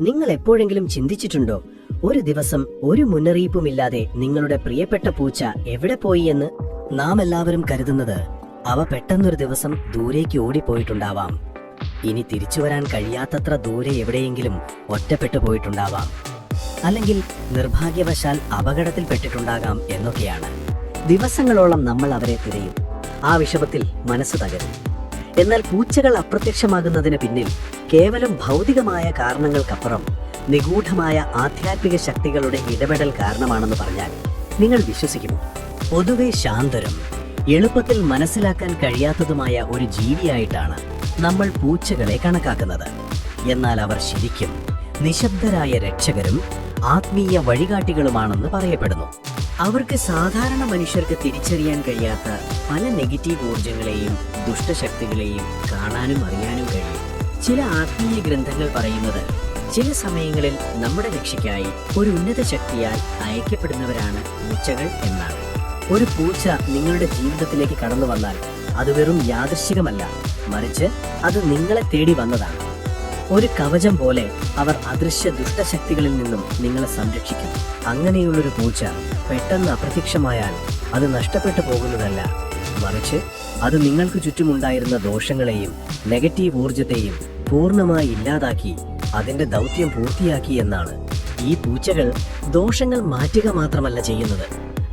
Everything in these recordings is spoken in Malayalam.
നിങ്ങൾ എപ്പോഴെങ്കിലും ചിന്തിച്ചിട്ടുണ്ടോ? ഒരു ദിവസം ഒരു മുന്നറിയിപ്പുമില്ലാതെ നിങ്ങളുടെ പ്രിയപ്പെട്ട പൂച്ച എവിടെ പോയി എന്ന്? നാം എല്ലാവരും കരുതുന്നത് അവ പെട്ടെന്നൊരു ദിവസം ദൂരേക്ക് ഓടിപ്പോയിട്ടുണ്ടാവാം. ഇനി തിരിച്ചു വരാൻ കഴിയാത്തത്ര ദൂരെ എവിടെയെങ്കിലും ഒറ്റപ്പെട്ടു പോയിട്ടുണ്ടാവാം. അല്ലെങ്കിൽ നിർഭാഗ്യവശാൽ അപകടത്തിൽപ്പെട്ടിട്ടുണ്ടാകാം എന്നൊക്കെയാണ്. ദിവസങ്ങളോളം നമ്മൾ അവരെ തിരയും. ആ വിഷമത്തിൽ മനസ്സ് തകരും. എന്നാൽ പൂച്ചകൾ അപ്രത്യക്ഷമാകുന്നതിന് പിന്നിൽ കേവലം ഭൗതികമായ കാരണങ്ങൾക്കപ്പുറം നിഗൂഢമായ ആധ്യാത്മിക ശക്തികളുടെ ഇടപെടൽ കാരണമാണെന്ന് പറഞ്ഞാൽ നിങ്ങൾ വിശ്വസിക്കുമോ? പൊതുവെ ശാന്തരും എളുപ്പത്തിൽ മനസ്സിലാക്കാൻ കഴിയാത്തതുമായ ഒരു ജീവിയായിട്ടാണ് നമ്മൾ പൂച്ചകളെ കണക്കാക്കുന്നത്. എന്നാൽ അവർ ശരിക്കും നിശബ്ദരായ രക്ഷകരും ആത്മീയ വഴികാട്ടികളുമാണെന്ന് പറയപ്പെടുന്നു. അവർക്ക് സാധാരണ മനുഷ്യർക്ക് തിരിച്ചറിയാൻ കഴിയാത്ത പല നെഗറ്റീവ് ഊർജങ്ങളെയും ദുഷ്ടശക്തികളെയും കാണാനും അറിയാനും കഴിയും. ചില ആത്മീയ ഗ്രന്ഥങ്ങൾ പറയുന്നത് ചില സമയങ്ങളിൽ നമ്മുടെ രക്ഷയ്ക്കായി ഒരു ഉന്നത ശക്തിയാൽ അയക്കപ്പെടുന്നവരാണ് പൂച്ചകൾ എന്നാണ്. ഒരു പൂച്ച നിങ്ങളുടെ ജീവിതത്തിലേക്ക് കടന്നു വന്നാൽ അത് വെറും യാദൃശികമല്ല മറിച്ച് അത് നിങ്ങളെ തേടി വന്നതാണ്. ഒരു കവചം പോലെ അവർ അദൃശ്യ ദുഷ്ടശക്തികളിൽ നിന്നും നിങ്ങളെ സംരക്ഷിക്കും അങ്ങനെയുള്ളൊരു പൂച്ച പെട്ടെന്ന് അപ്രത്യക്ഷമായാൽ അത് നഷ്ടപ്പെട്ടു പോകുന്നതല്ല. മറിച്ച് അത് നിങ്ങൾക്ക് ചുറ്റുമുണ്ടായിരുന്ന ദോഷങ്ങളെയും നെഗറ്റീവ് ഊർജത്തെയും പൂർണമായി ഇല്ലാതാക്കി അതിന്റെ ദൗത്യം പൂർത്തിയാക്കി എന്നാണ് ഈ പൂച്ചകൾ ദോഷങ്ങൾ മാറ്റുക മാത്രമല്ല ചെയ്യുന്നത്.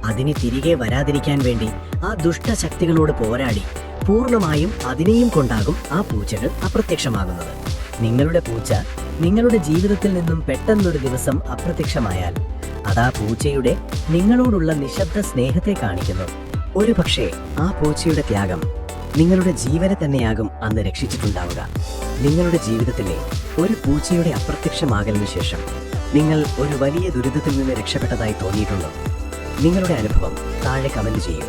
അതിന് തിരികെ വരാതിരിക്കാൻ വേണ്ടി ആ ദുഷ്ടശക്തികളോട് പോരാടി പൂർണമായും അതിനെയും കൊണ്ടാകും ആ പൂച്ചകൾ അപ്രത്യക്ഷമാകുന്നത്. നിങ്ങളുടെ പൂച്ച നിങ്ങളുടെ ജീവിതത്തിൽ നിന്നും പെട്ടെന്നൊരു ദിവസം അപ്രത്യക്ഷമായാൽ അതാ പൂച്ചയുടെ നിങ്ങളോടുള്ള നിശബ്ദ സ്നേഹത്തെ കാണിക്കുന്നു. ഒരു പക്ഷേ ആ പൂച്ചയുടെ ത്യാഗം നിങ്ങളുടെ ജീവനെ തന്നെയാകും അന്ന് രക്ഷിച്ചിട്ടുണ്ടാവുക. നിങ്ങളുടെ ജീവിതത്തിലെ ഒരു പൂച്ചയുടെ അപ്രത്യക്ഷമാകലിന് ശേഷം നിങ്ങൾ ഒരു വലിയ ദുരിതത്തിൽ നിന്ന് രക്ഷപ്പെട്ടതായി തോന്നിയിട്ടുണ്ടോ? നിങ്ങളുടെ അനുഭവം താഴെ കമന്റ് ചെയ്യൂ.